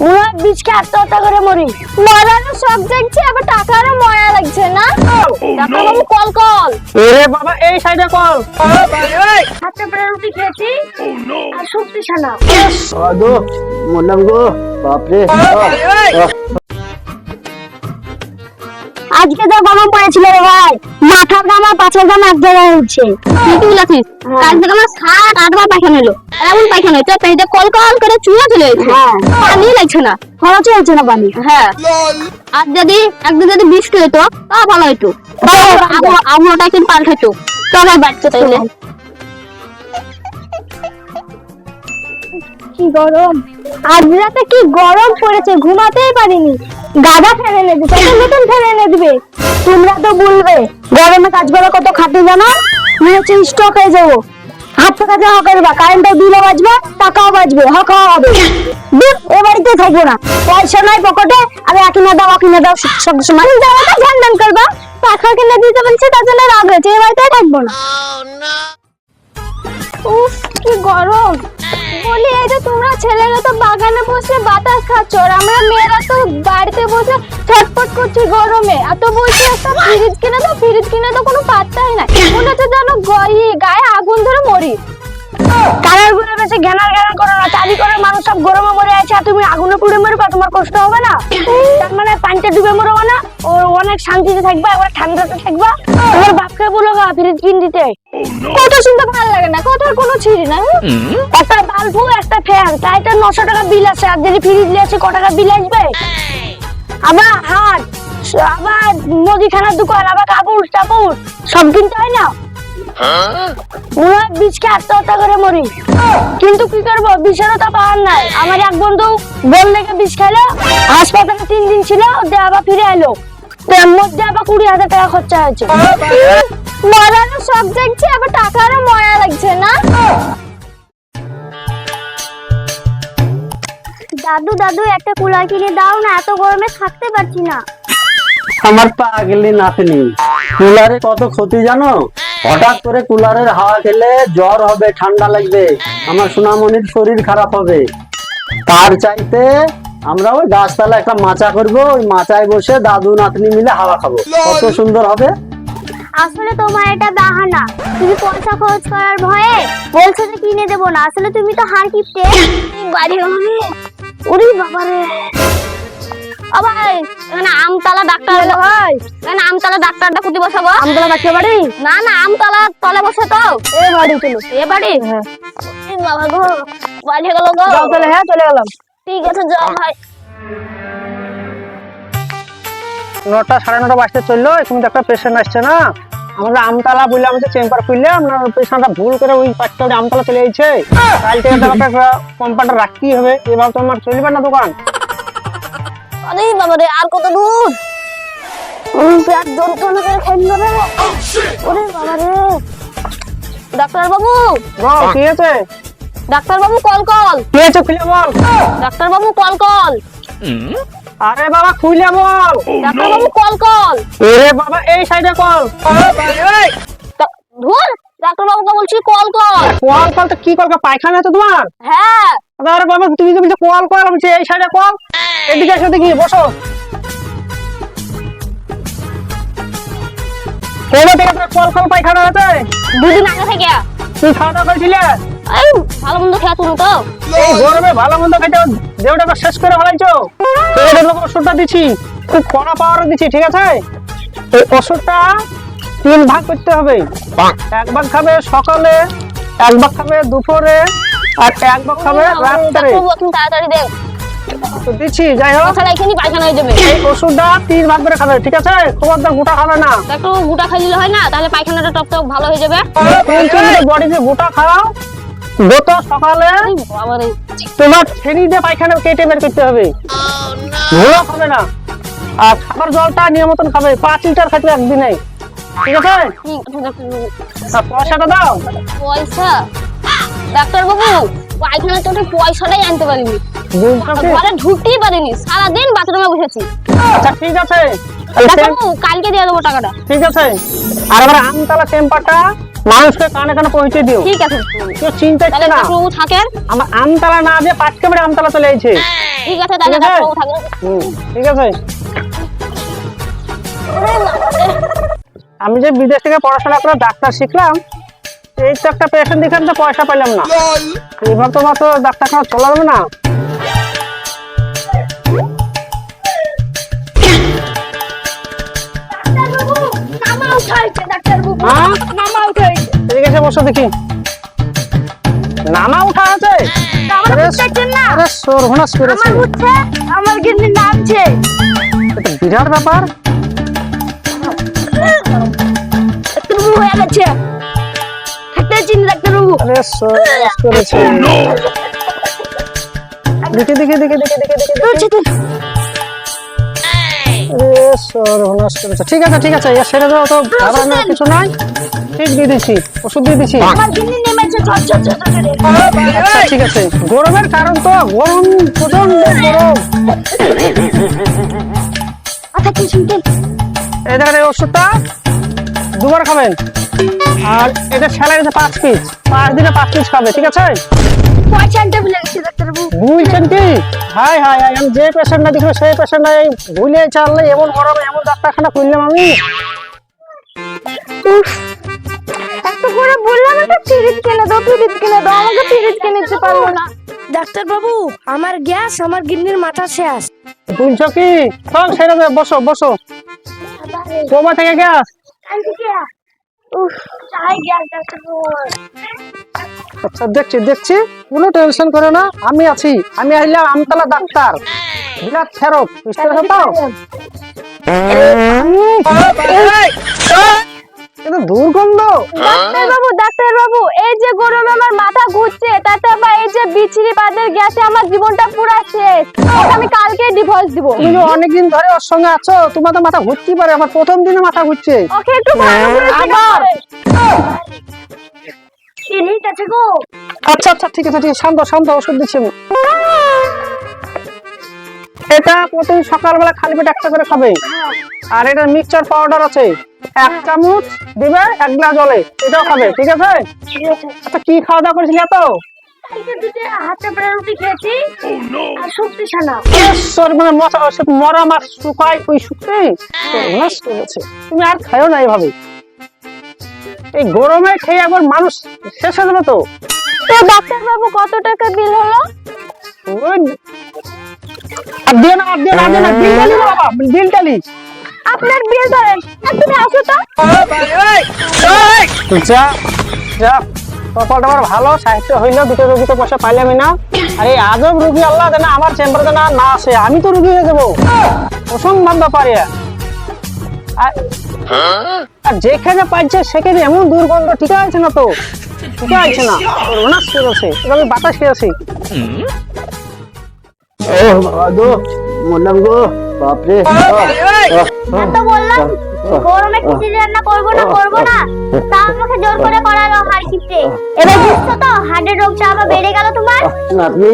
হয় বীজকে আত্মহত্যা করে মরি। মরানো সব দেখছি আবার টাকারও ময়া লাগছে না? ডাক্তারবাবু কল কল। এরে বাবা এই সাইডে কল। হাতে পরে রুটি খেয়েছি। আর শক্তি সানা। গো মরলাম গো বাপরে। আজকে তো গরম পড়েছিল রে ভাই মাথার আর পাঁচের দাম এক জায়গায় হচ্ছে ঠিকই বলেছিস কাল থেকে আমার সাত আটবার পায়খানা আর এমন পায়খানা হচ্ছে পেটে কল কল করে চুয়া চলে যাচ্ছে হ্যাঁ। পানি লাগছে না। খরচ হচ্ছে না পানি। হ্যাঁ। আর যদি একদিন যদি বৃষ্টি হতো তা ভালো হতো আবহাওয়াটা কিন্তু পাল্টাইতো তবে বাড়ছে তাইলে কি গরম। আজ রাতে কি গরম পড়েছে ঘুমাতেই পারিনি। গাদা ফেলে এনে দিবে একটা নতুন ফেলে এনে দিবে? তোমরা তো বলবে, গরমে কাজ করা কত খাটে জানো? মনে হচ্ছে স্টক হয়ে যাব। হাত কাজে হক করবা কারেন্টও বিলও বাঁচবে টাকাও বাঁচবে হক হবে। দূর, এ বাড়িতে থাকব না। পয়সা নাই পকেটে, আরে কিনে দাও কিনে দাও সব সময়। ধ্যান ধ্যান করবা। টাকা কিনে দিতে বলছে, তার জন্য রাগ হয়েছে, এ বাড়িতে থাকব না। উফ, কি গরম। বলি, এই যে তোমরা ছেলেরা তো বাগানে বসে বাতাস খাচ্ছ, আর আমরা মেয়েরা তো বাড়িতে বসে ছটফট করছি গরমে। এত বলছি, একটা ফ্রিজ কিনে তো ফ্রিজ কিনে তো কোনো পাত্তাই নাই। মনে হচ্ছে যেন গায়ে আগুন ধরে মরি। কালারগুলো বেশি ঘ্যানার ঘ্যানার করো না চারি করে মানুষ সব গরমে মরে আছে তুমি আগুনে পুড়ে মরবা তোমার কষ্ট হবে না। তার মানে পানিতে ডুবে মরবো না ও অনেক শান্তিতে থাকবা একবার ঠান্ডাতে থাকবা। তোমার বাপকে বলো গা ফ্রিজ কিন দিতে কত শুনতে ভালো লাগে না কথার কোনো ছিড়ি না একটা বাল্বু একটা ফ্যান তাই তো নশো টাকা বিল আছে আর যদি ফ্রিজ নিয়েছে ক টাকা বিল আসবে? আবার হাট আবার মুদিখানার দোকান আবার কাপড় টাপড় সব কিনতে হয় না? মনে হয় আত্মহত্যা করে মরি। কিন্তু কি করব? তো পাওয়ার নাই। আমার এক বন্ধু বল হাসপাতালে তিন দিন ছিল আবার ফিরে এলো। মধ্যে আবার কুড়ি হাজার টাকা খরচা হয়েছে। মরানো সব দেখছি, আবার টাকারও লাগছে না। দাদু দাদু, একটা কুলার কিনে দাও না, এত গরমে থাকতে পারছি না। আমার পাগলি নাতনি কুলারে কত ক্ষতি জানো? হঠাৎ করে কুলারের হাওয়া খেলে জ্বর হবে ঠান্ডা লাগবে। আমার সোনামণির শরীর খারাপ হবে। তার চাইতে আমরা ওই গাছতলা একটা মাচা করব ওই মাচায় বসে দাদু নাতনি মিলে হাওয়া খাব। কত সুন্দর হবে। আসলে তোমার এটা বাহানা। তুমি পয়সা খরচ করার ভয়ে বলছো যে কিনে দেবো না। আসলে তুমি তো হার কিপটে। বাড়ি ওরে এখানে আমতলা ডাক্তার ভাই। এখানে আমতলা ডাক্তারটা কুটি বসাবো। আমতলা ডাক্তার বাড়ি? না না আমতলা তলে বসে তো। এ বাড়ি চলো। এ বাড়ি? এই বাবা গো বাড়ি গেল গো। যাও তাহলে হ্যাঁ চলে গেলাম। ঠিক আছে যাও ভাই। নটা সাড়ে নটা বাজতে চলল এখন তো একটা পেশেন্ট আসছে না? আমরা আমতলা বললে আমাদের চেম্বার খুললে পেশেন্টটা ভুল করে ওই পাঁচটা আমতলা চলে যাচ্ছে। কাল থেকে কম্পাউন্ডার রাখতেই হবে এবার তো আমার চলবে না দোকান। আরে বাবা রে আর কত দূর? পেট যন্ত্রণা করে ওরে বাবা রে। ডাক্তার বাবু কি হয়েছে ডাক্তার বাবু কল কল। কি হয়েছে খুলে বল। ডাক্তার বাবু কল কল। আরে বাবা খুলে বল। ডাক্তার বাবু কল কল। এরে বাবা এই সাইডে কল। তা- ধুর ডাক্তার বাবুকে বলছি কল কল। কল কল তো কি করবে পায়খানা আছে তোমার? হ্যাঁ। আরে বাবা তুমি যে বলছো কল কল আমি এই সাইডে কল। এদিকে এসে দেখি বসো থেকে তোর কল কল পায়খানা আছে দুদিন আগে থেকে তুই খাওয়া দাওয়া করেছিলে এই ভালো মন্দ খেয়া তুমি তো এই গরমে ভালো মন্দ খেতে দেহটা তো শেষ করে ফেলাইছো তো এটা তোকে ওষুধটা দিচ্ছি খুব কড়া পাওয়ারও দিচ্ছি ঠিক আছে এই ওষুধটা তিন ভাগ করতে হবে এক ভাগ খাবে সকালে এক ভাগ খাবে দুপুরে আর এক ভাগ খাবে রাত্রে তুমি তাড়াতাড়ি দেখ তো দিচ্ছি যাই হোক। তাছাড়া এখানেই পায়খানা হয়ে যাবে। এই ওষুধটা তিন ভাগ করে খাবে ঠিক আছে? খবরদার গোটা খাবে না। বাবু গোটা খাই দিলে হয় না? তাহলে পায়খানাটা টপ টপ ভালো হয়ে যাবে। বডিতে গোটা গত সকালে তোমার দিয়ে পায়খানা কেটে বের করতে হবে। খাবে না। আর খাবার জলটা নিয়ম মতন খাবে। পাঁচ লিটার খাবে একদিনে। ঠিক আছে? পয়সাটা দাও। পয়সা? ডাক্তার বাবু পায়খানা পয়সাটাই আনতে পারিনি। ঘরে ঢুকতেই পারিনি সারাদিন বাথরুমে বসেছি। আচ্ছা ঠিক আছে। কালকে দিয়ে দেবো টাকাটা। ঠিক আছে। আর এবার আমতলা চেম্পারটা মানুষকে কানে কানে পৌঁছে দিও। ঠিক আছে কেউ চিন্তা হচ্ছে না। ডাক্তারবাবু থাকেন আমার আমতলা না দিয়ে আমতলা চলে এসেছে ঠিক আছে তাহলে আছে? থাকেন ঠিক আছে। আমি যে বিদেশ থেকে পড়াশোনা করে ডাক্তার শিখলাম এই তো একটা পেশেন্ট দেখলাম তো পয়সা পেলাম না। এবার তোমার তো ডাক্তারখানা চলা যাবে না। বসো দেখি। আছে। হ্যাঁ, আমার কিন্তু নামছে। বিরাট ব্যাপার। হয়ে গেছে। করেছে দেখি দেখি দেখি দেখি দেখি দেখি তুলছে তো। আরে সর্বনাশ করেছে। ঠিক আছে ঠিক আছে দাও তো ঘাবড়ানোর কিছু নাই। ঠিক দিয়ে দিচ্ছি ওষুধ দিয়ে করে। আচ্ছা ঠিক আছে। গরমের কারণ তো গরম প্রচণ্ড গরম। আচ্ছা কি শুনতেন এই দেখেন এই ওষুধটা। দুবার খাবেন? আর এটা স্যালারিতে পাঁচ পিস পাঁচ দিনে পাঁচ পিস খাবে ঠিক আছে? ভুলে গেছি ডাক্তারবাবু বুঝছেন কি হাই হাই হাই আমি যে পেশেন্ট না দেখব সেই পেশেন্ট নাই ভুলে চাললে এমন গরমে এমন ডাক্তারখানা খুললাম আমি। এত করে বললাম একটা ফ্রিজ কিনে দাও ফ্রিজ কিনে দাও আমাকে ফ্রিজ কিনে দিতে পারব না। ডাক্তার বাবু আমার গ্যাস আমার গিন্নির মাথা শেষ। বুঝছ কি? সব সেরে বসো বসো। কোমা থেকে গ্যাস? আচ্ছা দেখছি দেখছি। কোনো টেনশন করো না আমি আছি। আমি আইলাম আমতলা ডাক্তার। বিরাট ফেরত বুঝতে পারছ? তো কিন্তু দুর্গন্ধ। ডাক্তারবাবু ডাক্তারবাবু এই যে গরমে আমার মাথা ঘুরছে তাতে আবার এই যে বাদের গ্যাসে আমার জীবনটা পুরা শেষ। আমি কালকে ডিভোর্স দিব। তুমি অনেকদিন ধরে ওর সঙ্গে আছো তোমার তো মাথা ঘুরতেই পারে আমার প্রথম দিনে মাথা ঘুরছে। ওকে একটু ভালো করে আবার? আচ্ছা আচ্ছা ঠিক আছে ঠিক আছে শান্ত শান্ত ওষুধ দিচ্ছি আমি। এটা প্রতিদিন সকালবেলা খালি পেটে একটা করে খাবে। আর এটা মিক্সচার পাউডার আছে। এক চামচ দিবে এক গ্লাস জলে এটাও খাবে ঠিক আছে? আচ্ছা কি খাওয়া দাওয়া করেছিলি এত? মানে মরা মাছ শুকায় ওই তুমি আর খাও না এইভাবে এই গরমে খেয়ে একবার মানুষ শেষ হয়ে যাবে তো। তো ডাক্তারবাবু কত টাকা বিল হলো? আর দিও না আর দিও না দিও না বিল টালি বাবা বিল টালি। আপনার বিল ধরেন আর তুমি আসো তো। যা যা কপালটা আমার ভালো সাহিত্য হইল দুটো রোগী তো পয়সা পাইলামই না। আর আজব রুগী আল্লাহ জানে আমার চেম্বারে না না আসে আমি তো রুগী হয়ে যাব। অসম্ভব ব্যাপার এ। আর- আর যেখানে পাইছে সেখানে এমন দুর্গন্ধ ঠিক আছে না তো? ঠিক আছে না? এবার আমি বাতাস খেয়েছি ও বাবা গো মরলাম গো বাপরে। তো বললাম গরমে খিচুড়ি রান্না করব না করব না তা আমাকে জোর করে করালো হাড় কিপটে এবার বুঝছ তো হার্টের রোগটা আবার বেড়ে গেল তোমার? নাতনি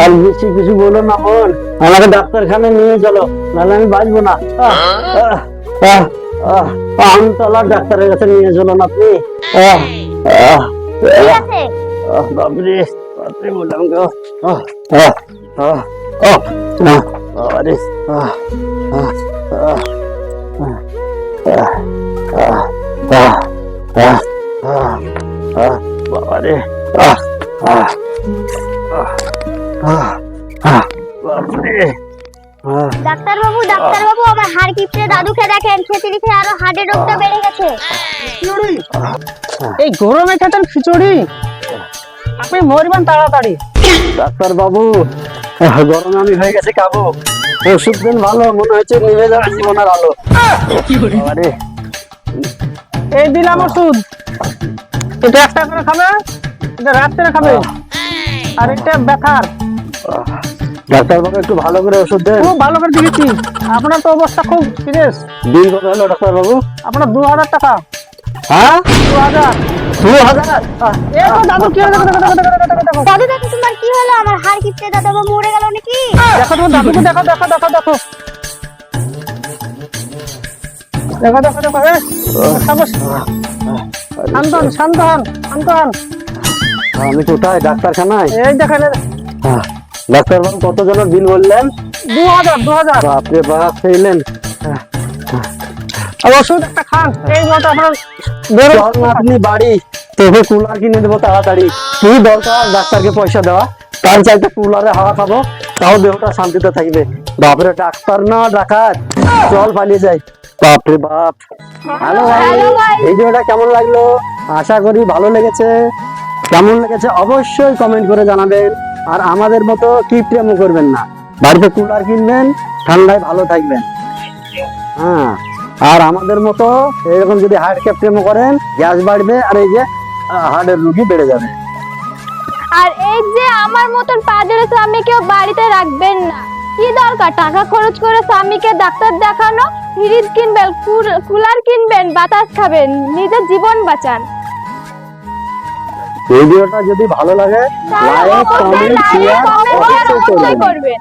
আর বেশি কিছু বলো না বোন। আমাকে ডাক্তারখানে নিয়ে চলো নাহলে আমি বাঁচবো না। আহ, আহ, আহ, আহ, আমতলা ডাক্তারের কাছে নিয়ে চলো বাপরে বাপরে বললাম গো। আহ, আহ, আহ, আহ, না বাবারে আহ, আহ, ডাক্তারবাবু ডাক্তারবাবু ডাক্তার আমার হাড় কিপড়ে দাদুকে দেখেন খেতে খেয়ে আরও হাড়ের রোগটা বেড়ে গেছে। এই গরমে খেতেন খিচুড়ি? আপনি মরবেন তাড়াতাড়ি। ডাক্তার বাবু গরমে আমি হয়ে গেছে কাবু ওষুধ দেন ভালো মনে হচ্ছে নিভে যাবে জীবনের আলো। এই দিলাম ওষুধ। এটা একটা করে খাবে? এটা রাত্রে খাবে? আর এটা ব্যথার ডাক্তার বাবু একটু ভালো করে ওষুধ দেন। খুব ভালো করে দিয়েছি। আপনার তো অবস্থা খুব সিরিয়াস বিল কত হলো ডাক্তার বাবু আপনার দু হাজার টাকা। হ্যাঁ? দু হাজার। দু হাজার এ তো দাদু কি হলো? দেখো, তোমার কি হলো? আমার কিপটে দাদু মরে গেল নাকি? দেখো তোমার দাদুকে দেখো দেখো দেখো দেখো। দেখো দেখো দেখো এ, শান্ত হন শান্ত হন শান্ত হন আমি কোথায়? ডাক্তারখানায়? এই দেখেন আহ, ডাক্তারবাবু কত জনের বিল বললেন? দু হাজার দু হাজার। বাপরে বাপ ওষুধ একটা খান। এই মতো আপনার বেরো আপনি বাড়ি। তোকে কুলার কিনে দেবো তাড়াতাড়ি। কি দরকার? ডাক্তারকে পয়সা দেওয়া। তার চাইতে কুলারে হাওয়া খাব। তাও দেহটা শান্তিতে থাকবে। বাপরে ডাক্তার না ডাকাত। চল পালিয়ে যাই। বাপরে বাপ। হ্যালো ভাই। এই ভিডিওটা কেমন লাগল? আশা করি ভালো লেগেছে। কেমন লেগেছে অবশ্যই কমেন্ট করে জানাবেন। আর আমাদের মতো কি প্রেমও করবেন না। বাড়িতে কুলার কিনবেন ঠান্ডায় ভালো থাকবেন। হ্যাঁ। আর আমাদের মতো এরকম যদি হার্ট প্রেমও করেন গ্যাস বাড়বে আর এই যে হার্টের রুগী বেড়ে যাবে। আর এই যে আমার মতন পাঁচজনের স্বামীকেও বাড়িতে রাখবেন না কি দরকার? টাকা খরচ করে স্বামীকে ডাক্তার দেখানো ফ্রিজ কিনবেন কুল- কুলার কিনবেন বাতাস খাবেন নিজের জীবন বাঁচান। ভিডিওটা যদি ভালো লাগে লাইক কমেন্ট শেয়ার অবশ্যই করবেন।